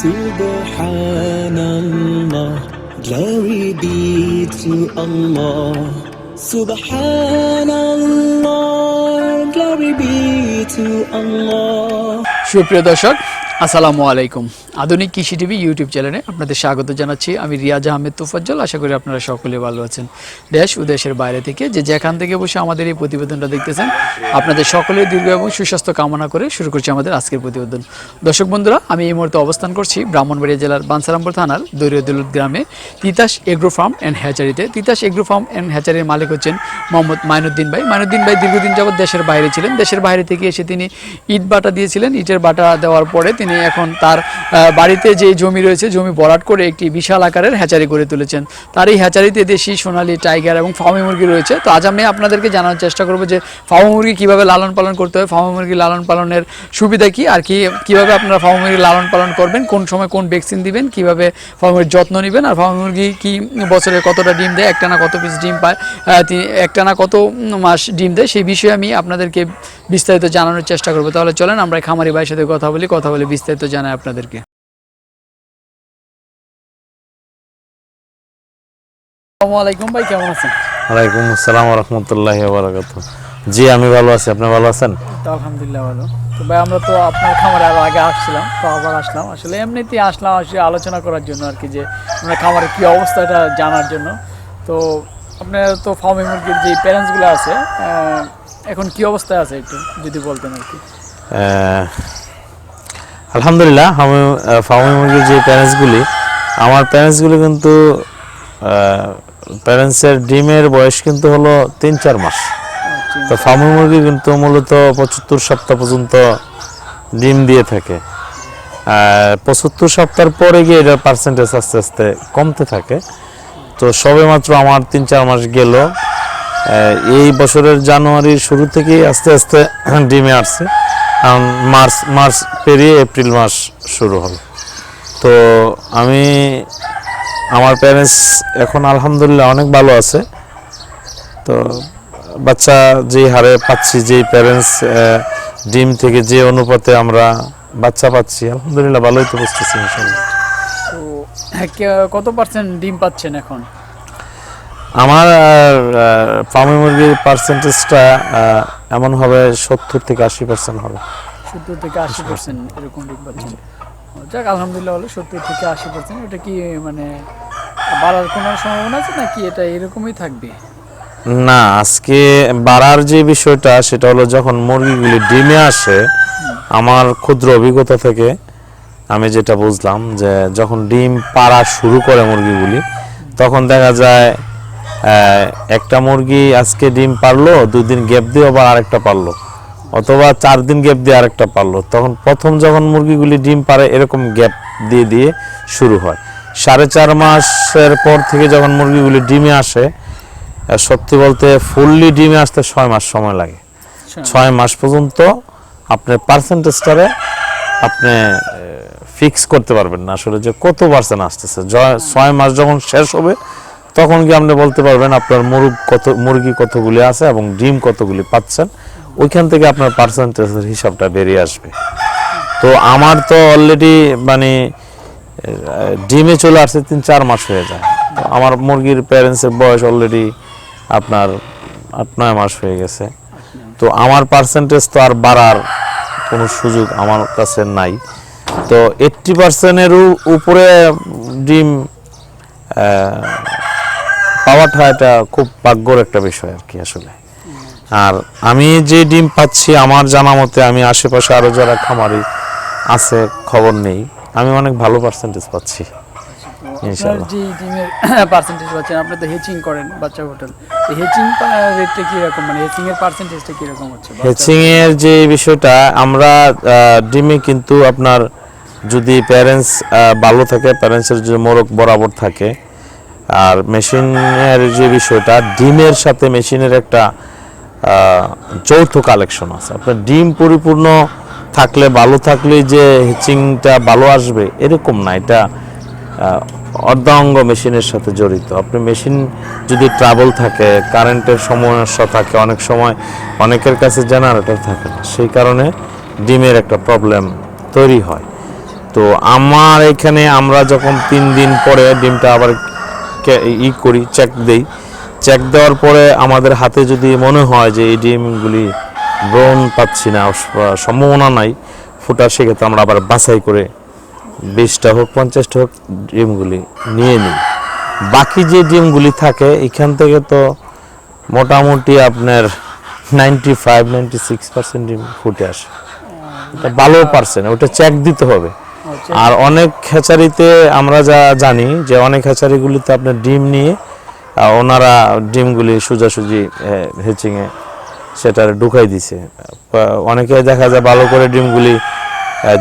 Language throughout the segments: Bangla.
Subhanallah, glory be to Allah. Subhanallah, glory be to Allah. সুপ্রিয় দর্শক আসসালামু আলাইকুম। আধুনিক কৃষি টিভি ইউটিউব চ্যানেলে আপনাদের স্বাগত জানাচ্ছি। আমি রিয়াজ আহমেদ তুফাজ্জল। আশা করি আপনারা সকলে ভালো আছেন। দেশ ও দেশের বাইরে থেকে যে যেখান থেকে বসে আমাদের এই প্রতিবেদনটা দেখতেছেন, আপনাদের সকলের দীর্ঘ এবং সুস্বাস্থ্য কামনা করে শুরু করছি আমাদের আজকের প্রতিবেদন। দর্শক বন্ধুরা, আমি এই মুহূর্তে অবস্থান করছি ব্রাহ্মণবাড়িয়া জেলার বানসারামপুর থানার দৈরদুলুদ গ্রামে। তিতাস এগ্রো ফার্ম অ্যান্ড হ্যাচারিতে। তিতাস এগ্রো ফার্ম অ্যান্ড হ্যাচারির মালিক হচ্ছেন মোহাম্মদ মাইনুদ্দিন ভাই। মাইনুদ্দিন ভাই দীর্ঘদিন যাবৎ দেশের বাইরে ছিলেন। দেশের বাইরে থেকে এসে তিনি ইট বাটা দিয়েছিলেন। ইটের বাটা দেওয়ার পরে তিনি এখন তার বাড়িতে যে জমি রয়েছে, জমি ভরাট করে একটি বিশাল আকারের হ্যাচারি করে তুলেছেন। তার এই হ্যাচারিতে দেশি, সোনালি, টাইগার এবং ফার্মি মুরগি রয়েছে। তো আজ আমি আপনাদেরকে জানার চেষ্টা করব যে ফার্মি মুরগি কীভাবে লালন পালন করতে হয়, ফার্মি মুরগি লালন পালনের সুবিধা কি, আর কি, কীভাবে আপনারা ফার্মি মুরগি লালন পালন করবেন, কোন সময় কোন ভ্যাকসিন দিবেন, কীভাবে ফার্মি মুরগির যত্ন নেবেন, আর ফার্মি মুরগি কি বছরে কতটা ডিম দেয়, একটানা কত পিস ডিম পায় একটানা কত মাস ডিম দেয়, সেই বিষয়ে আমি আপনাদেরকে বিস্তারিত জানানোর চেষ্টা করব। তাহলে চলেন, আমরা খামারি ভাইয়ের সাথে কথা বলি, কথা বলে বিস্তারিত জানাই আপনাদেরকে। আসসালামু আলাইকুম ভাই কেমন আছেন? ওয়ালাইকুম আসসালাম রহমতুল্লাহ বারাকাত জি আমি ভালো আছি। আপনি ভালো আছেন? তো আলহামদুলিল্লাহ ভালো। তো ভাই আমরা তো আপনার খামারে আরও আগে আসছিলাম তো আবার আসলাম। আসলে এমনিতেই আসলাম আসলে আলোচনা করার জন্য আর কি যে আপনার খামারের কি অবস্থা এটা জানার জন্য। তো আপনার তো ফার্মে মুরগির যে প্যারেন্টসগুলো আছে এখন কি অবস্থায় আছে একটু যদি বলতেন আর কি? আলহামদুলিল্লাহ, আমি ফার্মি মুরগির যে প্যারেন্টসগুলি আমার প্যারেন্টসগুলি কিন্তু প্যারেন্টসের ডিমের বয়স কিন্তু হলো তিন চার মাস। তো ফার্মি মুরগি কিন্তু মূলত পঁচাত্তর সপ্তাহ পর্যন্ত ডিম দিয়ে থাকে। আর পঁচাত্তর সপ্তাহের পরে গিয়ে এটার পার্সেন্টেজ আস্তে আস্তে কমতে থাকে। তো সবে মাত্র আমার তিন চার মাস গেল। এই বছরের জানুয়ারির শুরু থেকেই আস্তে আস্তে ডিমে আসছে। মার্চ মার্চ পেরিয়ে এপ্রিল মাস শুরু হবে তো আমি আমার প্যারেন্টস এখন আলহামদুলিল্লাহ অনেক ভালো আছে। তো বাচ্চা যেই হারে পাচ্ছি যেই প্যারেন্টস ডিম থেকে যে অনুপাতে আমরা বাচ্চা পাচ্ছি আলহামদুলিল্লাহ ভালোই তো বুঝতেছি হ্যাঁ, কত পার্সেন্ট ডিম পাচ্ছেন এখন? আমার ফার্মি মুরগির পার্সেন্টেজটা এমন হবে সত্তর থেকে আশি পার্সেন্ট হবে। সত্তর থেকে আশি পার্সেন্ট এরকম যাক আলহামদুলিল্লাহ হলো সত্তর থেকে আশি পার্সেন্ট এটা কি মানে বাড়ার কোনো সম্ভাবনা আছে নাকি এটা এরকমই থাকবে? না আজকে বাড়ার যে বিষয়টা সেটা হলো যখন মুরগিগুলি ডিমে আসে আমার ক্ষুদ্র অভিজ্ঞতা থেকে আমি যেটা বুঝলাম যে যখন ডিম পাড়া শুরু করে মুরগিগুলি তখন দেখা যায় একটা মুরগি আজকে ডিম পারল দুদিন গ্যাপ দিয়ে আবার আরেকটা পারল অথবা চার দিন গ্যাপ দিয়ে আরেকটা পারল। তখন প্রথম যখন মুরগিগুলি ডিম পারে এরকম গ্যাপ দিয়ে দিয়ে শুরু হয়। সাড়ে চার মাসের পর থেকে যখন মুরগিগুলি ডিমে আসে সত্যি বলতে ফুললি ডিমে আসতে ছয় মাস সময় লাগে। ছয় মাস পর্যন্ত আপনার পার্সেন্টেজটারে আপনি ফিক্স করতে পারবেন না। আসলে যে কত পার্সেন্ট আসতেছে ছয় মাস যখন শেষ হবে তখন কি আপনি বলতে পারবেন আপনার মুরগ কত, মুরগি কতগুলি আছে এবং ডিম কতগুলি পাচ্ছেন। ওইখান থেকে আপনার পার্সেন্টেজের হিসাবটা বেরিয়ে আসবে। তো আমার তো অলরেডি মানে ডিমে চলে আসছে তিন চার মাস হয়ে যায়। তো আমার মুরগির প্যারেন্টসের বয়স অলরেডি আপনার আট, নয় মাস হয়ে গেছে। তো আমার পার্সেন্টেজ তো আর বাড়ার কোনো সুযোগ আমার কাছে নাই। তো এইট্টি পার্সেন্টেরও উপরে ডিম পাওয়াটা এটা খুব ভাগ্যর একটা বিষয় আর কি আসলে। আর আমি যে ডিম পাচ্ছি আমার জানা মতে আমি আশেপাশে আরও যারা খামারি আছে খবর নেই। আমি অনেক ভালো পার্সেন্টেজ পাচ্ছি। ইনশাআল্লাহ। যে ডিমের পার্সেন্টেজ পাচ্ছেন আপনি তো হেচিং করেন বাচ্চা হোটেল। হেচিং রেটটা কীরকম? মানে হেচিং এর পার্সেন্টেজটা কীরকম হচ্ছে বাচ্চা- এর যে বিষয়টা আমরা ডিমে কিন্তু আপনার যদি প্যারেন্টস ভালো থাকে প্যারেন্টসের যে মোরগ বরাবর থাকে আর মেশিনের যে বিষয়টা, ডিমের সাথে মেশিনের একটা যৌথ কালেকশন আছে। আপনার ডিম পরিপূর্ণ থাকলে, ভালো থাকলে যে হিচিংটা ভালো আসবে, এরকম না। এটা অর্ধাঙ্গ মেশিনের সাথে জড়িত। আপনি মেশিন যদি ট্রাবল থাকে কারেন্টের সমস্যা থাকে, অনেক সময় অনেকের কাছে জেনারেটর থাকে না। সেই কারণে ডিমের একটা প্রবলেম তৈরি হয়। তো আমার এখানে আমরা যখন তিন দিন পরে ডিমটা আবার ই করি চেক দেই। চেক দেওয়ার পরে আমাদের হাতে যদি মনে হয় যে এই ডিমগুলি ব্রণ পাচ্ছি না সম্ভাবনা নাই, ফুটা, সেক্ষেত্রে আমরা আবার বাছাই করে বিশটা হোক, পঞ্চাশটা হোক ডিমগুলি নিয়ে নিই। বাকি যে ডিমগুলি থাকে, এখান থেকে তো মোটামুটি আপনার ninety five ninety six percent ডিম ফুটে আসে। ভালো পার্সেন্ট ওটা চেক দিতে হবে। আর অনেক হ্যাচারিতে আমরা যা জানি যে অনেক হ্যাচারিগুলিতে আপনার ডিম নিয়ে ওনারা ডিমগুলি সোজাসুজি হেচিংয়ে সেটার ঢুকাই দিছে। অনেকে দেখা যায় ভালো করে ডিমগুলি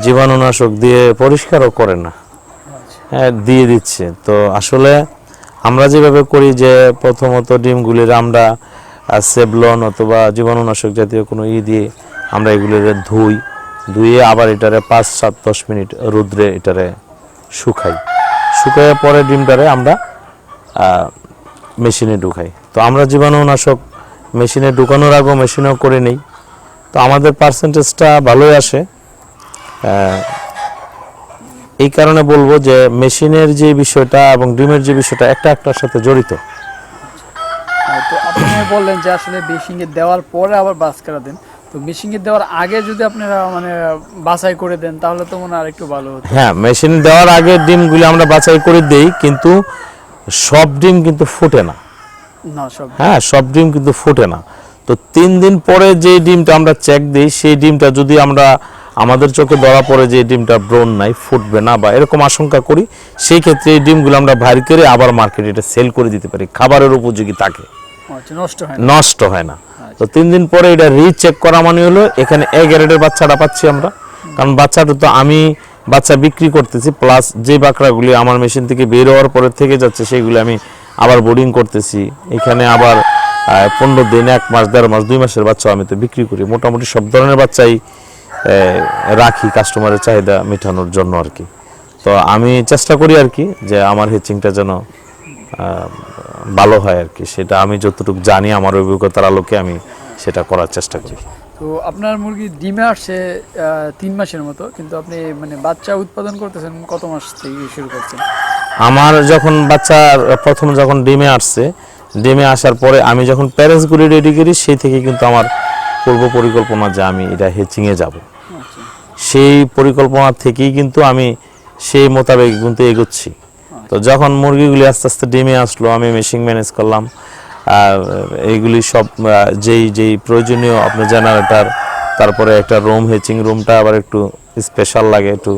জীবাণুনাশক দিয়ে পরিষ্কারও করে না। হ্যাঁ দিয়ে দিচ্ছে। তো আসলে আমরা যেভাবে করি যে প্রথমত ডিমগুলির আমরা সেবলন অথবা জীবাণুনাশক জাতীয় কোনো ই দিয়ে আমরা এগুলির ধুই। ধুয়ে আবার এটারে পাঁচ সাত দশ মিনিট রোদ্রে এটারে শুকাই। শুকাইয়ে পরে ডিমটারে আমরা মেশিনে ঢুকাই। তো আমরা জীবাণুনাশক মেশিনে ঢুকানোর আগেও মেশিনেও করে নেই। তো আমাদের পার্সেন্টেজটা ভালোই আসে। এই কারণে বলব যে মেশিনের যে বিষয়টা এবং ডিমের যে বিষয়টা একটা একটার সাথে জড়িত। হ্যাঁ, তো আপনি বললেন যে আসলে বেশিংয়ে দেওয়ার পরে আবার বাস করা দেন। তো মেশিংয়ে দেওয়ার আগে যদি আপনারা মানে বাছাই করে দেন তাহলে তো মনে হয় আরেকটু ভালো হতো। হ্যাঁ মেশিন দেওয়ার আগে ডিমগুলি আমরা বাছাই করে দেই কিন্তু সব ডিম কিন্তু ফুটে না। না সব হ্যাঁ সব ডিম কিন্তু ফুটে না। তো তিন দিন পরে যে ডিমটা আমরা চেক দিই সেই ডিমটা যদি আমরা আমাদের চোখে ধরা পড়ে যে ডিমটা ব্রণ নাই ফুটবে না বা এরকম আশঙ্কা করি সেই ক্ষেত্রে এই ডিমগুলো আমরা বাইর করে আবার মার্কেটে এটা সেল করে দিতে পারি। খাবারের উপযোগী থাকে নষ্ট হয় না। না। তো তিন দিন পরে এটা রিচেক করা মানে হলো এখানে এ গ্রেডের বাচ্চাটা পাচ্ছি আমরা। কারণ বাচ্চাটা তো আমি বাচ্চা বিক্রি করতেছি প্লাস যে বাকরাগুলি আমার মেশিন থেকে বের হওয়ার পরে থেকে যাচ্ছে সেগুলি আমি আবার বোর্ডিং করতেছি। এখানে আবার পনেরো দিন এক মাস দেড় মাস দুই মাসের বাচ্চা আমি তো বিক্রি করি। মোটামুটি সব ধরনের বাচ্চাই রাখি কাস্টমারের চাহিদা মেটানোর জন্য আর কি। তো আমি চেষ্টা করি আর কি যে আমার হেচিংটা যেন ভালো হয় আর কি। সেটা আমি যতটুকু জানি আমার অভিজ্ঞতার আলোকে আমি সেটা করার চেষ্টা করি। তো আপনার মুরগি ডিমে আসছে তিন মাসের মতো কিন্তু আপনি মানে বাচ্চা উৎপাদন করতেছেন কত মাস থেকে শুরু করছেন? আমার যখন বাচ্চা প্রথম যখন ডিমে আসছে ডিমে আসার পরে আমি যখন প্যারেন্টসগুলি রেডি করি সেই থেকে কিন্তু আমার পূর্ব পরিকল্পনা যে আমি এটা হেচিংয়ে যাব। আচ্ছা। সেই পরিকল্পনা থেকেই কিন্তু আমি সেই মোতাবেক কিন্তু এগোচ্ছি। তো যখন মুরগিগুলি আস্তে আস্তে ডিমে আসলো, আমি মেশিন ম্যানেজ করলাম। আর এইগুলি সব যেই যেই প্রয়োজনীয় আপনার জেনারেটার তারপরে একটা রুম হেচিং রুমটা আবার একটু স্পেশাল লাগে, একটু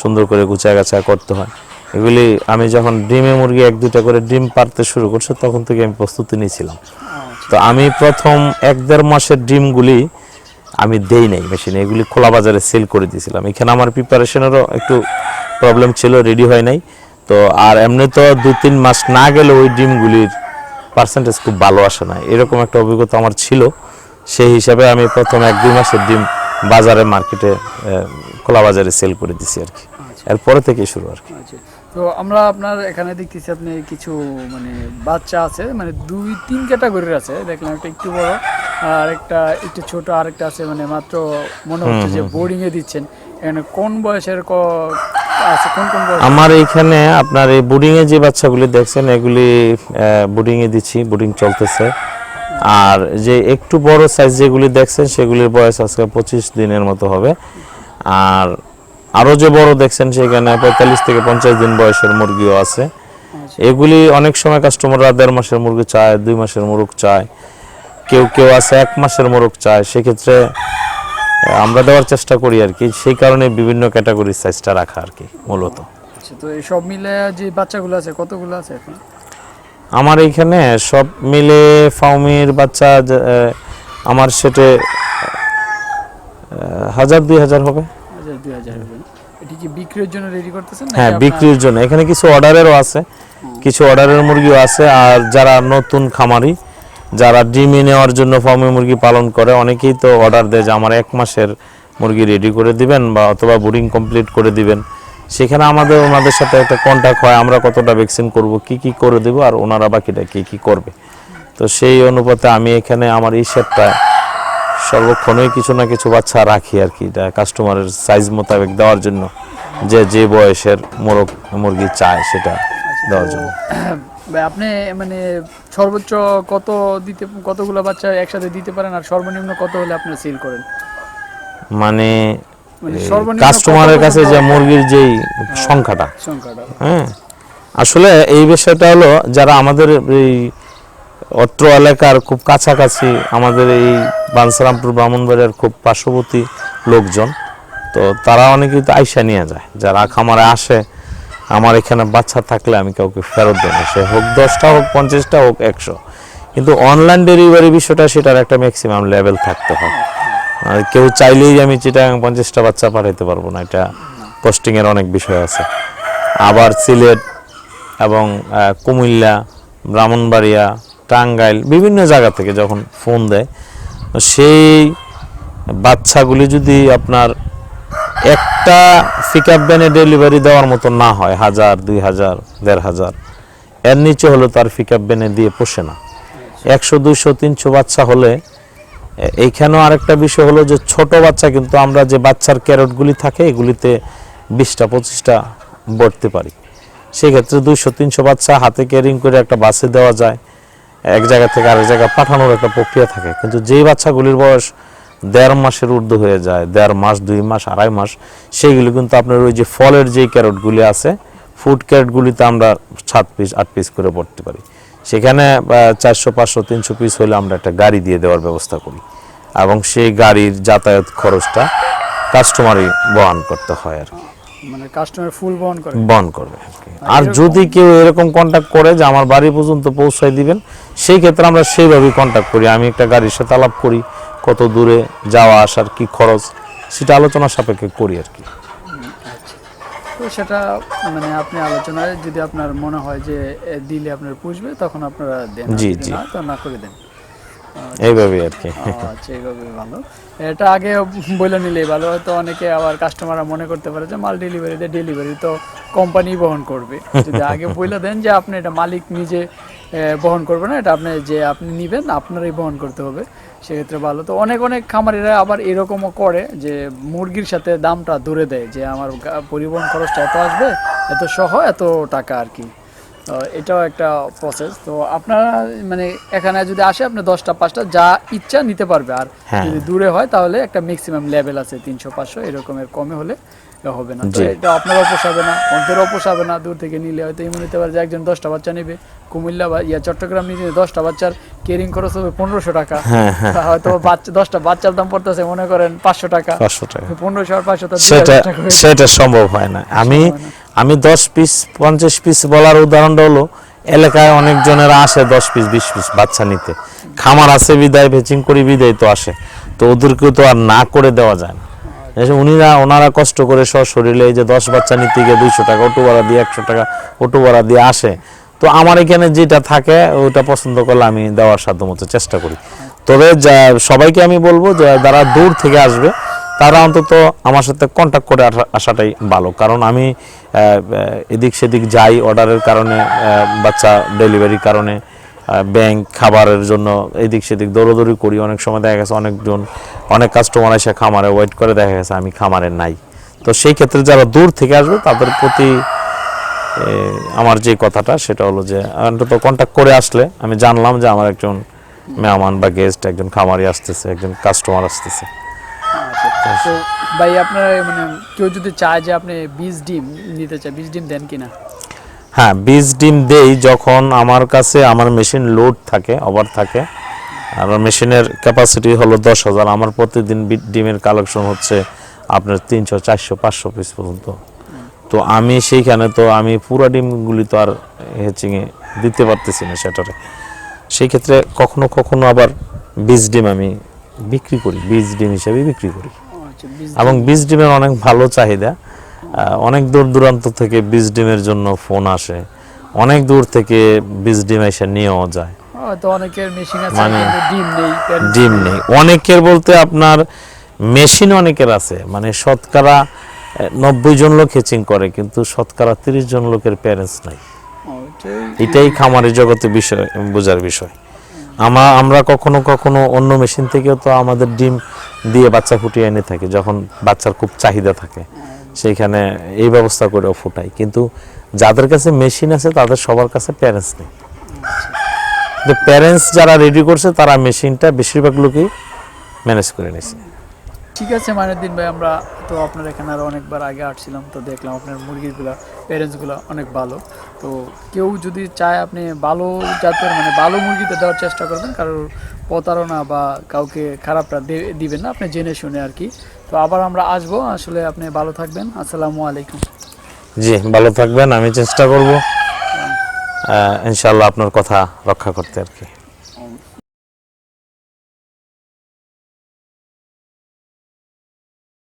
সুন্দর করে গুছায় গাছা করতে হয়। এগুলি আমি যখন ডিমে মুরগি এক দুটা করে ডিম পারতে শুরু করছে, তখন থেকে আমি প্রস্তুতি নিয়েছিলাম। তো আমি প্রথম এক, দেড় মাসের ডিমগুলি আমি দেই নাই মেশিনে এগুলি খোলা বাজারে সেল করে দিয়েছিলাম। এখানে আমার প্রিপারেশনেরও একটু প্রবলেম ছিল রেডি হয় নাই। তো আর এমনি তো দু তিন মাস না গেলে ওই ডিমগুলির পার্সেন্টেজ খুব ভালো আসে না। এরকম একটা অভিজ্ঞতা আমার ছিল। সেই হিসাবে আমি প্রথম এক দুই মাসের ডিম বাজারে মার্কেটে খোলা বাজারে সেল করে দিছি আর কি। এরপরে থেকেই শুরু আর কি। আচ্ছা। তো আমরা আপনার এখানে দেখতেছি আপনি কিছু মানে বাচ্চা আছে মানে দুই তিন ক্যাটাগরির আছে। দেখলাম একটা একটু বড় আর একটা একটু ছোট আর একটা আছে মানে মাত্র মনে হচ্ছে যে বোর্ডিংয়ে দিচ্ছেন। এখানে কোন বয়সের আছে কোন কোন আমার এইখানে আপনার এই বোর্ডিং এ যে বাচ্চাগুলি দেখছেন এগুলি বোর্ডিং এ দিচ্ছি বোর্ডিং চলতেছে। আর যে একটু বড় সাইজ যেগুলি দেখছেন সেগুলির বয়স আজকে পঁচিশ দিনের মতো হবে। আর আরও যে বড় দেখছেন সেখানে পঁয়তাল্লিশ থেকে পঞ্চাশ দিন বয়সের মুরগিও আছে। এগুলি অনেক সময় কাস্টমাররা দেড় মাসের মুরগি চায় দুই মাসের মুরগ চায়। কেউ কেউ আছে এক মাসের মোরগ চায়। সেক্ষেত্রে আমরা দেওয়ার চেষ্টা করি আর কি সেই কারণে বিভিন্ন ক্যাটাগরির সাইজটা রাখা আর কি মূলত। আচ্ছা তো এই সব মিলে যে বাচ্চাগুলো আছে কতগুলো আছে এখন? আমার এইখানে সব মিলে ফাউমির বাচ্চা আমার সেটে হাজার দুই হাজার হবে। হাজার দুই হাজার হবে। এটি কি বিক্রির জন্য রেডি করতেছেন হ্যাঁ বিক্রির জন্য। এখানে কিছু অর্ডারেরও আছে কিছু অর্ডারের মুরগিও আছে আর যারা নতুন খামারি যারা ডিমে নেওয়ার জন্য ফার্মে মুরগি পালন করে, অনেকেই তো অর্ডার দেয় যে আমার এক মাসের মুরগি রেডি করে দিবেন বা অথবা বোর্ডিং কমপ্লিট করে দিবেন। সেখানে আমাদের, ওনাদের সাথে একটা কন্ট্যাক্ট হয়, আমরা কতটা ভ্যাকসিন করব, কি কি করে দেব আর ওনারা বাকিটা কি কি করবে। তো সেই অনুপাতে আমি এখানে আমার এই সেটটা সর্বক্ষণই কিছু না কিছু বাচ্চা রাখি আর কি এটা কাস্টমারের সাইজ মোতাবেক দেওয়ার জন্য, যে যে বয়সের মোরগ মুরগি চায় সেটা দেওয়ার জন্য। আপনি মানে সর্বোচ্চ কত দিতে কতগুলো বাচ্চা একসাথে দিতে পারেন আর সর্বনিম্ন কত হলে আপনি সেল করেন? মানে মানে কাস্টমারের কাছে যে মুরগির যেই সংখ্যাটা। সংখ্যাটা। হ্যাঁ। আসলে এই বিষয়টা হলো যারা আমাদের এই অত্র এলাকার খুব কাছাকাছি আমাদের এই বানসারামপুর ব্রাহ্মণবাড়িয়ার খুব পার্শ্ববর্তী লোকজন তো তারা অনেকেই তো আইসা নিয়ে যায়। যারা খামারে আসে আমার এখানে বাচ্চা থাকলে আমি কাউকে ফেরত দেবো সে হোক দশটা হোক, পঞ্চাশটা হোক, একশো। কিন্তু অনলাইন ডেলিভারি বিষয়টা, সেটার একটা ম্যাক্সিমাম লেভেল থাকতে হয়। আর কেউ চাইলেই আমি চিটাং পঞ্চাশটা বাচ্চা পাঠাইতে পারব না, এটা পোস্টিংয়ের অনেক বিষয় আছে। আবার সিলেট এবং কুমিল্লা, ব্রাহ্মণবাড়িয়া, টাঙ্গাইল, বিভিন্ন জায়গা থেকে যখন ফোন দেয়, সেই বাচ্চাগুলি যদি আপনার একটা পিক আপ ভ্যানে ডেলিভারি দেওয়ার মতো না হয়, হাজার, দুই হাজার, দেড় হাজার। এর নিচে হলে তার পিক আপ ভ্যানে দিয়ে পোষে না। একশো, দুইশো, তিনশো বাচ্চা হলে এইখানেও আরেকটা বিষয় হলো যে ছোট বাচ্চা কিন্তু আমরা যে বাচ্চার ক্যারটগুলি থাকে, এগুলিতে বিশটা, পঁচিশটা ভরতে পারি। সেক্ষেত্রে দুইশো, তিনশো বাচ্চা হাতে ক্যারিং করে একটা বাসে দেওয়া যায়। এক জায়গা থেকে আরেক জায়গায় পাঠানোর একটা প্রক্রিয়া থাকে। কিন্তু যেই বাচ্চাগুলির বয়স দেড় মাসের ঊর্ধ্ব হয়ে যায় দেড় মাস দুই মাস আড়াই মাস সেইগুলি কিন্তু আপনার ওই যে ফলের যেই ক্যারটগুলি আছে ফুড ক্যারটগুলিতে আমরা সাত পিস আট পিস করে পড়তে পারি। সেখানে চারশো পাঁচশো তিনশো পিস হলে আমরা একটা গাড়ি দিয়ে দেওয়ার ব্যবস্থা করি। এবং সেই গাড়ির যাতায়াত খরচটা কাস্টমারই বহন করতে হয় আর কি। মানে কাস্টমার ফুল বহন করে। বহন করবে আর যদি কেউ এরকম কন্ট্যাক্ট করে যে আমার বাড়ি পর্যন্ত পৌঁছায় দিবেন সেই ক্ষেত্রে আমরা সেইভাবেই কন্ট্যাক্ট করি। আমি একটা গাড়ির সাথে আলাপ করি কত দূরে যাওয়া আসার কি খরচ সেটা আলোচনা সাপেক্ষে করি আর কি। তো সেটা মানে আপনি আলোচনায় যদি আপনার মনে হয় যে দিলে আপনার পুষবে তখন আপনারা দেন জি, জি। না তো না করে দেন। এইভাবেই আর কি। আচ্ছা এইভাবে ভালো। এটা আগে বলে নিলে ভালো হয়তো অনেকে আবার কাস্টমাররা মনে করতে পারে যে মাল ডেলিভারি ডেলিভারিতে ডেলিভারি তো কোম্পানি বহন করবে। যদি আগে বলে দেন যে আপনি এটা মালিক নিজে বহন করবে না এটা আপনি যে আপনি নিবেন আপনারই বহন করতে হবে সেক্ষেত্রে ভালো। তো অনেক অনেক খামারিরা আবার এরকমও করে যে মুরগির সাথে দামটা ধরে দেয় যে আমার পরিবহন খরচটা এত আসবে এত সহ এত টাকা আর কি। এটাও একটা প্রসেস তো আপনারা মানে এখানে যদি আসে আপনি দশটা পাঁচটা যা ইচ্ছা নিতে পারবে। আর হ্যাঁ। যদি দূরে হয় তাহলে একটা ম্যাক্সিমাম লেভেল আছে তিনশো পাঁচশো এরকমের কমে হলে হবে না। তো এটা আপনারাও পোষাবে না পোষাবে না। দূর থেকে নিলে হয়তো এমন পারে যে একজন দশটা বাচ্চা নেবে। কুমিল্লা বা ইয়া চট্টগ্রাম নিয়ে দশটা বাচ্চার কেরিং খরচ হবে পনেরোশো টাকা। হ্যাঁ, হয়তো বাচ্চা দশটা বাচ্চার দাম পড়তেছে মনে করেন পাঁচশো টাকা। পাঁচশো টাকা। পনেরোশো আর পাঁচশো সেটা হয়ে সেটা সম্ভব হয় না। আমি আমি দশ পিস পঞ্চাশ পিস বলার উদাহরণটা হলো এলাকায় অনেক জনেরা আসে দশ পিস বিশ পিস বাচ্চা নিতে। খামার আছে বিদায় ভেচিং করি বিদায় তো আসে। তো ওদেরকেও তো আর না করে দেওয়া যায় না। উনিরা, ওনারা কষ্ট করে সশরীরে এই যে দশ বাচ্চা নিতে গিয়ে দুইশো টাকা, অটো ভাড়া দিয়ে একশো টাকা অটো ভাড়া দিয়ে আসে। তো আমার এখানে যেটা থাকে, ওটা পছন্দ করলে আমি দেওয়ার সাধ্য মতো চেষ্টা করি। তবে সবাইকে আমি বলব যে যারা দূর থেকে আসবে, তারা অন্তত আমার সাথে কন্ট্যাক্ট করে আসাটাই ভালো। কারণ আমি এদিক সেদিক যাই অর্ডারের কারণে বাচ্চা ডেলিভারির কারণে ব্যাংক খাবারের জন্য এদিক সেদিক দৌড়দৌড়ি করি। অনেক সময় দেখা গেছে অনেকজন অনেক কাস্টমার এসে খামারে ওয়েট করে দেখা গেছে আমি খামারে নাই। তো সেই ক্ষেত্রে যারা দূর থেকে আসবে তাদের প্রতি আমার যে কথাটা সেটা হলো যে অন্তত কন্ট্যাক্ট করে আসলে আমি জানলাম যে আমার একজন মেহমান বা গেস্ট একজন খামারি আসতেছে একজন কাস্টমার আসতেছে। আচ্ছা, ভাই আপনারা মানে কেউ যদি চায় যে আপনি বীজ ডিম নিতে চায় বীজ ডিম দেন কিনা? হ্যাঁ বীজ ডিম দেই যখন আমার কাছে আমার মেশিন লোড থাকে ওভার থাকে। আমার মেশিনের ক্যাপাসিটি হলো দশ হাজার আমার প্রতিদিন ডিমের কালেকশন হচ্ছে আপনার তিনশো চারশো পাঁচশো পিস পর্যন্ত। তো আমি সেইখানে তো আমি পুরা ডিমগুলি তো আর হেচিংয়ে দিতে পারতেছি না সেটারে। সেই ক্ষেত্রে কখনো কখনো আবার বীজ ডিম আমি বিক্রি করি বীজ ডিম হিসেবে বিক্রি করি। আচ্ছা এবং বীজ ডিমের অনেক ভালো চাহিদা। অনেক দূর দূরান্ত থেকে বীজ ডিমের জন্য ফোন আসে। অনেক দূর থেকে বীজ ডিম এসে নিয়েও যায়। অনেকের মেশিন আছে মানে ডিম নেই ডিম নেই। অনেকের বলতে আপনার মেশিন অনেকের আছে। মানে শতকরা নব্বই জন লোক হেচিং করে কিন্তু শতকরা তিরিশ জন লোকের প্যারেন্টস নাই। এটাই- খামারের জগতে বিষয় বোঝার বিষয়। আমরা আমরা কখনো কখনো অন্য মেশিন থেকেও তো আমাদের ডিম দিয়ে বাচ্চা ফুটিয়ে এনে থাকি যখন বাচ্চার খুব চাহিদা থাকে। সেইখানে এই ব্যবস্থা করেও ফুটাই। কিন্তু যাদের কাছে মেশিন আছে, তাদের সবার কাছে প্যারেন্টস নেই। প্যারেন্টস যারা রেডি করছে, তারা মেশিনটা বেশিরভাগ লোকই ম্যানেজ করে নিছে। ঠিক আছে, মাইনুদ্দিন ভাই, আমরা তো আপনার এখানে আরও অনেকবার আগে আসছিলাম, তো দেখলাম আপনার মুরগিগুলো প্যারেন্টসগুলো অনেক ভালো। তো কেউ যদি চায় আপনি ভালো জাতের মানে ভালো মুরগিতে দেওয়ার চেষ্টা করবেন, কারোর প্রতারণা বা কাউকে খারাপটা দিবেন না, আপনি জেনে শুনে আর কি। তো আবার আমরা আসব। আসলে আপনি ভালো থাকবেন। আসসালামু আলাইকুম। জি, ভালো থাকবেন। আমি চেষ্টা করব ইনশাল্লাহ আপনার কথা রক্ষা করতে আর কি।